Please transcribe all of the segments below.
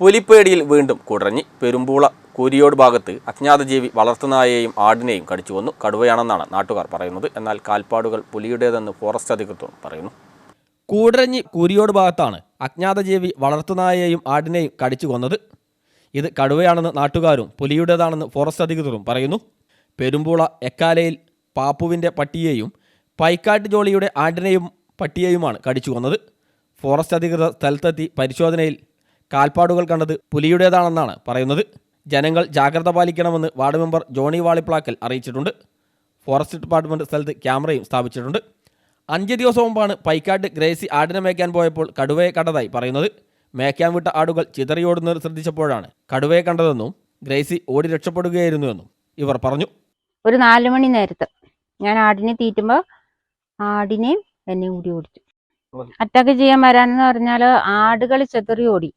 പുലിപ്പേടിയിൽ വീണ്ടും കുടഞ്ഞി പെരുമ്പൂള കൂരിയോട് ഭാഗത്ത് അജ്ഞാതജീവി വളർത്തുനായെയും ആടിനെയും കടിച്ചു വന്നു കടുവയാണെന്നാണ് നാട്ടുകാർ പറയുന്നത്. എന്നാൽ കാൽപ്പാടുകൾ പുലിയുടേതെന്ന് ഫോറസ്റ്റ് അധികൃതർ പറയുന്നു. കൂടരഞ്ഞി കൂരിയോട് ഭാഗത്താണ് അജ്ഞാതജീവി വളർത്തുനായെയും ആടിനെയും കടിച്ചു കൊന്നത്. ഇത് കടുവയാണെന്ന് നാട്ടുകാരും പുലിയുടേതാണെന്ന് ഫോറസ്റ്റ് അധികൃതരും പറയുന്നു. പെരുമ്പൂള എക്കാലയിൽ പാപ്പുവിന്റെ പട്ടിയെയും പൈക്കാട്ട് ജോളിയുടെ ആടിനെയും പട്ടിയെയുമാണ് കടിച്ചു കൊന്നത്. ഫോറസ്റ്റ് അധികൃതർ സ്ഥലത്തെത്തി പരിശോധനയിൽ കാൽപ്പാടുകൾ കണ്ടത് പുലിയുടേതാണെന്നാണ് പറയുന്നത്. ജനങ്ങൾ ജാഗ്രത പാലിക്കണമെന്ന് വാർഡ് മെമ്പർ ജോണി വാളിപ്ലാക്കൽ അറിയിച്ചിട്ടുണ്ട്. ഫോറസ്റ്റ് ഡിപ്പാർട്ട്മെന്റ് സ്ഥലത്ത് ക്യാമറയും സ്ഥാപിച്ചിട്ടുണ്ട്. അഞ്ച് ദിവസം മുമ്പാണ് പൈക്കാട്ട് ഗ്രേസി ആടിനെ മേയ്ക്കാൻ പോയപ്പോൾ കടുവയെ കണ്ടതായി പറയുന്നത്. മേയ്ക്കാൻ വിട്ട ആടുകൾ ചിതറിയോടുന്നത് ശ്രദ്ധിച്ചപ്പോഴാണ് കടുവയെ കണ്ടതെന്നും ഗ്രേസി ഓടി രക്ഷപ്പെടുകയായിരുന്നുവെന്നും ഇവർ പറഞ്ഞു. ഒരു നാല് മണി നേരത്തെ ഞാൻ ആടിനെ തീറ്റുമ്പോൾ ആടിനെയും എന്നെയും കൂടി ഓടിച്ചു. അറ്റാക്ക് ചെയ്യാൻ വരാനെന്ന് പറഞ്ഞാൽ ആടുകൾ ചെതറി ഓടി.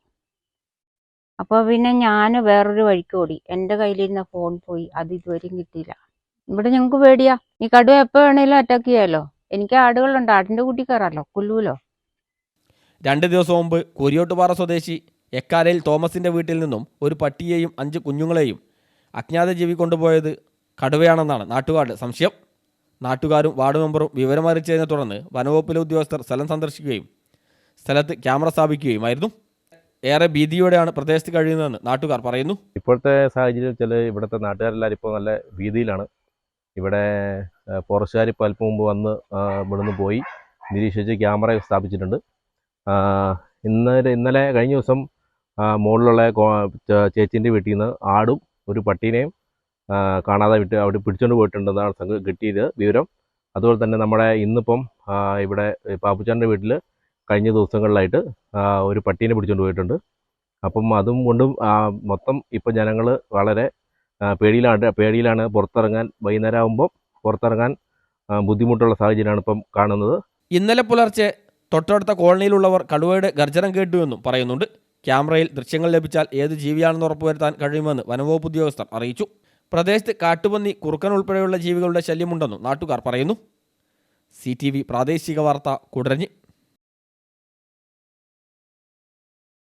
അപ്പോൾ പിന്നെ ഞാൻ വേറൊരു വഴിക്ക് ഓടി. എന്റെ കയ്യിലിരുന്ന ഫോൺ പോയി. അത് ഇതുവരെയും കിട്ടിയില്ല. ഇവിടെ ഞങ്ങൾക്ക് പേടിയാ. ഈ കടുവ എപ്പോൾ വേണേലും അറ്റാക്ക് ചെയ്യാലോ. എനിക്ക് ആടുകളുണ്ട്. ആടിന്റെ കൂട്ടി കയറാലോ കൊല്ലൂലോ? രണ്ട് ദിവസം മുമ്പ് കുരിയോട്ടുപാറ സ്വദേശി എക്കാലയിൽ തോമസിന്റെ വീട്ടിൽ നിന്നും ഒരു പട്ടിയെയും അഞ്ച് കുഞ്ഞുങ്ങളെയും അജ്ഞാത ജീവി കൊണ്ടുപോയത് കടുവയാണെന്നാണ് നാട്ടുകാരുടെ സംശയം? നാട്ടുകാരും വാർഡ് മെമ്പറും വിവരമറിയിച്ചതിനെ തുടർന്ന് വനവകുപ്പിലെ ഉദ്യോഗസ്ഥർ സ്ഥലം സന്ദർശിക്കുകയും സ്ഥലത്ത് ക്യാമറ സ്ഥാപിക്കുകയുമായിരുന്നു. ഏറെ ഭീതിയോടെയാണ് പ്രദേശത്ത് കഴിയുന്നതെന്ന് നാട്ടുകാർ പറയുന്നു. ഇപ്പോഴത്തെ സാഹചര്യത്തിൽ ഇവിടുത്തെ നാട്ടുകാരെല്ലാവരും ഇപ്പോൾ നല്ല ഭീതിയിലാണ്. ഇവിടെ ഫോറസ്റ്റുകാർ ഇപ്പോൾ അല്പം മുമ്പ് വന്ന് ഇവിടുന്ന് പോയി നിരീക്ഷിച്ച് ക്യാമറ സ്ഥാപിച്ചിട്ടുണ്ട്. ഇന്ന് ഇന്നലെ കഴിഞ്ഞ ദിവസം മുകളിലുള്ള ചേച്ചിന്റെ വീട്ടിൽ നിന്ന് ആടും ഒരു പട്ടീനെയും കാണാതെ വിട്ട് അവിടെ പിടിച്ചുകൊണ്ട് പോയിട്ടുണ്ടെന്നാണ് കിട്ടിയത് വിവരം. അതുപോലെ തന്നെ നമ്മുടെ ഇന്നിപ്പം ഇവിടെ പാപ്പുച്ചാന്റെ വീട്ടിൽ കഴിഞ്ഞ ദിവസങ്ങളിലായിട്ട് ഒരു പട്ടീനെ പിടിച്ചുകൊണ്ട് പോയിട്ടുണ്ട്. അപ്പം അതും കൊണ്ടും മൊത്തം ഇപ്പം ജനങ്ങൾ വളരെ പേടിയിലാണ് പേടിയിലാണ് പുറത്തിറങ്ങാൻ വൈകുന്നേരം ആകുമ്പോൾ പുറത്തിറങ്ങാൻ ബുദ്ധിമുട്ടുള്ള സാഹചര്യമാണ് ഇപ്പം കാണുന്നത്. ഇന്നലെ പുലർച്ചെ തൊട്ടടുത്ത കോളനിയിലുള്ളവർ കടുവയുടെ ഗർജനം കേട്ടുവെന്നും പറയുന്നുണ്ട്. ക്യാമറയിൽ ദൃശ്യങ്ങൾ ലഭിച്ചാൽ ഏത് ജീവിയാണെന്ന് ഉറപ്പുവരുത്താൻ കഴിയുമെന്ന് വനംവകുപ്പ് ഉദ്യോഗസ്ഥർ അറിയിച്ചു. പ്രദേശത്ത് കാട്ടുപന്നി കുറുക്കൻ ഉൾപ്പെടെയുള്ള ജീവികളുടെ ശല്യമുണ്ടെന്നും നാട്ടുകാർ പറയുന്നു. സി പ്രാദേശിക വാർത്ത കുടരഞ്ഞി